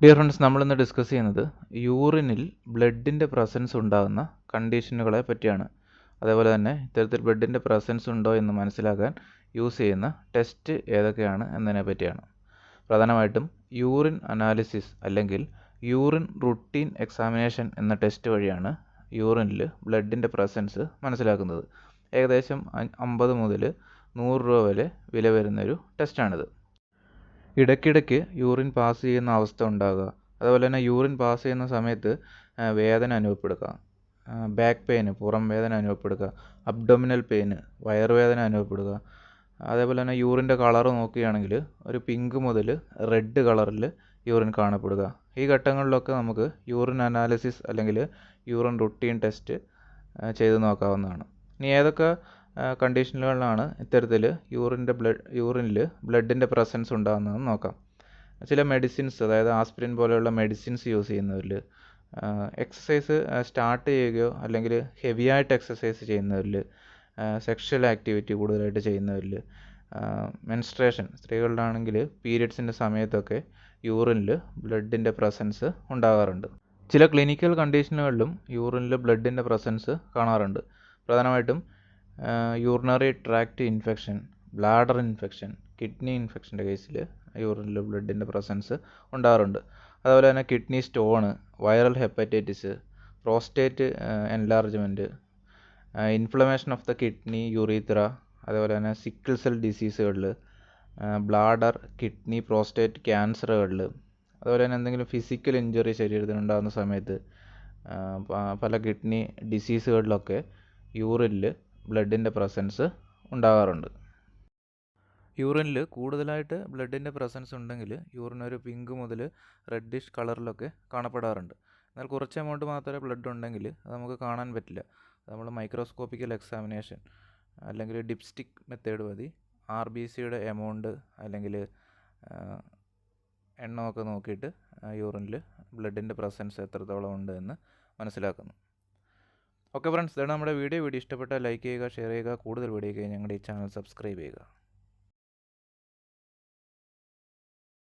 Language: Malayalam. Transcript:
ഡിയർ ഫ്രണ്ട്സ് നമ്മളിന്ന് ഡിസ്കസ് ചെയ്യുന്നത് യൂറിനിൽ ബ്ലഡിന്റെ പ്രസൻസ് ഉണ്ടാകുന്ന കണ്ടീഷനുകളെ പറ്റിയാണ്. അതേപോലെ തന്നെ ഇത്തരത്തിൽ ബ്ലഡിന്റെ പ്രസൻസ് ഉണ്ടോ എന്ന് മനസ്സിലാക്കാൻ യൂസ് ചെയ്യുന്ന ടെസ്റ്റ് ഏതൊക്കെയാണ് എന്നതിനെ പറ്റിയാണ്. പ്രധാനമായിട്ടും യൂറിൻ അനാലിസിസ് അല്ലെങ്കിൽ യൂറിൻ റുട്ടീൻ എക്സാമിനേഷൻ എന്ന ടെസ്റ്റ് വഴിയാണ് യൂറിനിൽ ബ്ലഡിന്റെ പ്രസൻസ് മനസ്സിലാക്കുന്നത്. ഏകദേശം അമ്പത് മുതൽ നൂറ് രൂപ വരെ വില വരുന്നൊരു ടെസ്റ്റാണിത് ഇടയ്ക്കിടയ്ക്ക് യൂറിൻ പാസ് ചെയ്യുന്ന അവസ്ഥ ഉണ്ടാകുക അതുപോലെ തന്നെ യൂറിൻ പാസ് ചെയ്യുന്ന സമയത്ത് വേദന അനുഭവപ്പെടുക. ബാക്ക് പെയിന് പുറം വേദന അനുഭവപ്പെടുക. അബ്ഡോമിനൽ പെയിന് വയറുവേദന അനുഭവപ്പെടുക. അതേപോലെ തന്നെ യൂറിന്റെ കളർ നോക്കുകയാണെങ്കിൽ ഒരു പിങ്ക് മുതൽ റെഡ് കളറിൽ യൂറിൻ കാണപ്പെടുക. ഈ ഘട്ടങ്ങളിലൊക്കെ നമുക്ക് യൂറിൻ അനാലിസിസ് അല്ലെങ്കിൽ യൂറിൻ റുട്ടീൻ ടെസ്റ്റ് ചെയ്ത് നോക്കാവുന്നതാണ്. ഇനി ഏതൊക്കെ കണ്ടീഷനുകളിലാണ് ഇത്തരത്തിൽ യൂറിന്റെ ബ്ലഡ് യൂറിനിൽ ബ്ലഡിന്റെ പ്രസൻസ് ഉണ്ടാകുന്നതെന്ന് നോക്കാം. ചില മെഡിസിൻസ് അതായത് ആസ്പിരിൻ പോലെയുള്ള മെഡിസിൻസ് യൂസ് ചെയ്യുന്നവരിൽ എക്സസൈസ് സ്റ്റാർട്ട് ചെയ്യുകയോ അല്ലെങ്കിൽ ഹെവി ആയിട്ട് എക്സസൈസ് ചെയ്യുന്നവരിൽ സെക്ഷൽ ആക്ടിവിറ്റി കൂടുതലായിട്ട് ചെയ്യുന്നവരിൽ മെൻസ്ട്രേഷൻ സ്ത്രീകളിലാണെങ്കിൽ പീരിയഡ്സിന്റെ സമയത്തൊക്കെ യൂറിനിൽ ബ്ലഡിന്റെ പ്രസൻസ് ഉണ്ടാകാറുണ്ട്. ചില ക്ലിനിക്കൽ കണ്ടീഷനുകളിലും യൂറിനിൽ ബ്ലഡിന്റെ പ്രസൻസ് കാണാറുണ്ട്. പ്രധാനമായിട്ടും urinary tract infection bladder infection kidney ഇൻഫെക്ഷന്റെ കേസിൽ യൂറിനിൽ ബ്ലഡിന്റെ പ്രസൻസ് ഉണ്ടാകാറുണ്ട് അതുപോലെ തന്നെ kidney stone viral hepatitis prostate enlargement inflammation of the kidney urethra അതേപോലെ തന്നെ സിക്കിൾ സെൽ ഡിസീസുകളിൽ ബ്ലാഡർ കിഡ്നി പ്രോസ്റ്റേറ്റ് ക്യാൻസറുകളിൽ അതുപോലെ തന്നെ എന്തെങ്കിലും ഫിസിക്കൽ ഇഞ്ചുറി ശരീരത്തിനുണ്ടാകുന്ന സമയത്ത് പല കിഡ്നി ഡിസീസുകളിലൊക്കെ യൂറിനിൽ ബ്ലഡിന്റെ പ്രസൻസ് ഉണ്ടാകാറുണ്ട് യൂറിനിൽ കൂടുതലായിട്ട് ബ്ലഡിന്റെ പ്രസൻസ് ഉണ്ടെങ്കിൽ യൂറിൻ ഒരു പിങ്ക് മുതൽ റെഡിഷ് കളറിലൊക്കെ കാണപ്പെടാറുണ്ട്. എന്നാൽ കുറച്ച് എമൗണ്ട് മാത്രമേ ബ്ലഡ് ഉണ്ടെങ്കിൽ അത് നമുക്ക് കാണാൻ പറ്റില്ല. നമ്മൾ മൈക്രോസ്കോപ്പിക്കൽ എക്സാമിനേഷൻ അല്ലെങ്കിൽ ഡിപ്സ്റ്റിക് മെത്തേഡ് മതി. ആർ ബി സിയുടെ എമൗണ്ട് അല്ലെങ്കിൽ എണ്ണമൊക്കെ നോക്കിയിട്ട് യൂറിനിൽ ബ്ലഡിന്റെ പ്രസൻസ് എത്രത്തോളം ഉണ്ട് എന്ന് മനസ്സിലാക്കുന്നു. ഓക്കെ ഫ്രണ്ട്സ് ഇതാണ് നമ്മുടെ വീഡിയോ വീഡിയോ ഇഷ്ടപ്പെട്ടാൽ ലൈക്ക് ചെയ്യുക ഷെയർ ചെയ്യുക കൂടുതൽ വീഡിയോയ്ക്ക് ഞങ്ങളുടെ ഈ ചാനൽ സബ്സ്ക്രൈബ് ചെയ്യുക.